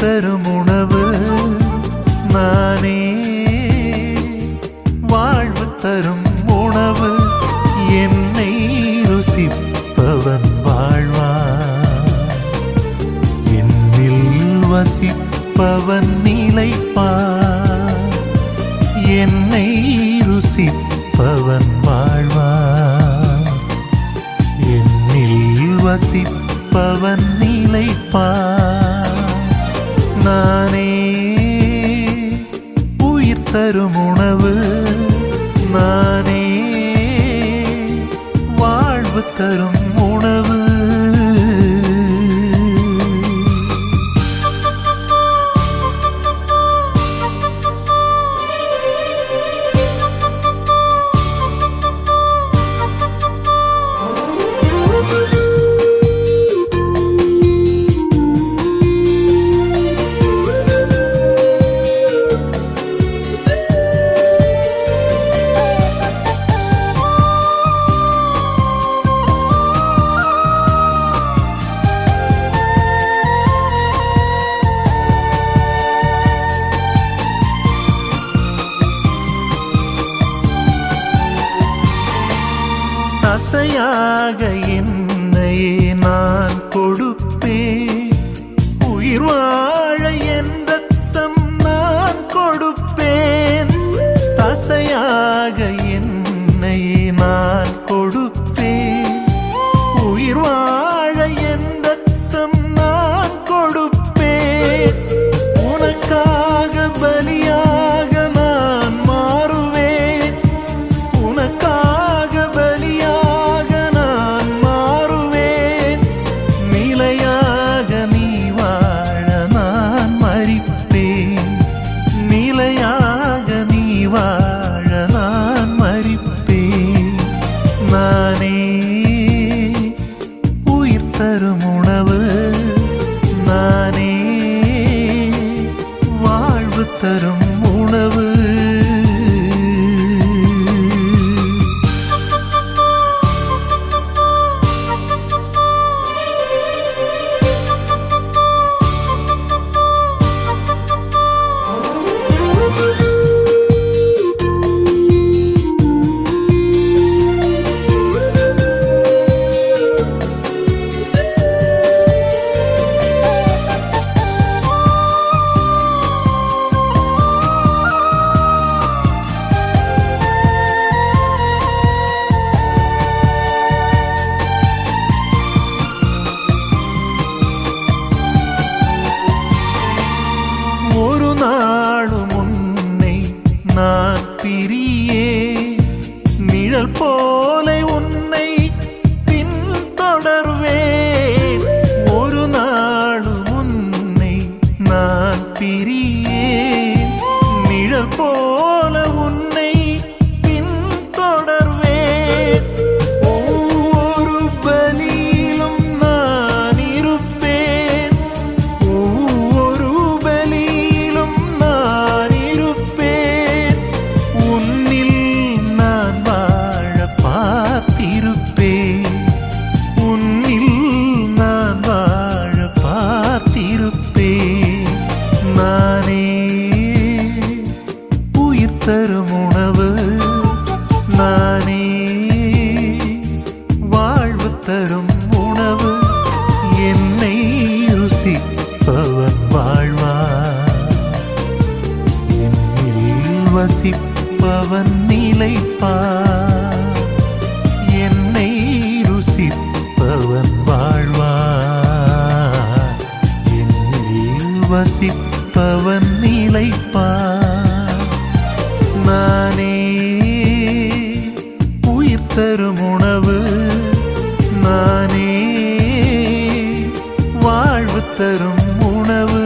தரும் உணவு நானே. வாழ்வு தரும் உணவு என்னை ருசிப்பவன் வாழ்வான். என்னில் வசிப்பவன் நிலைப்பான். என்னை ருசிப்பவன் வாழ்வான். என்னில் வசிப்பவன் நிலைப்பான். நானே. உயிர் தரும் உணவு நானே. வாழ்வு தரும் துணையாக என்னையே உணவு தரும் உணவு நானே. வாழ்வு தரும் உணவு என்னை ருசிப்பவன் வாழ்வா. என்னில் வசிப்பவன் நிலைப்பா. தரும் உணவு.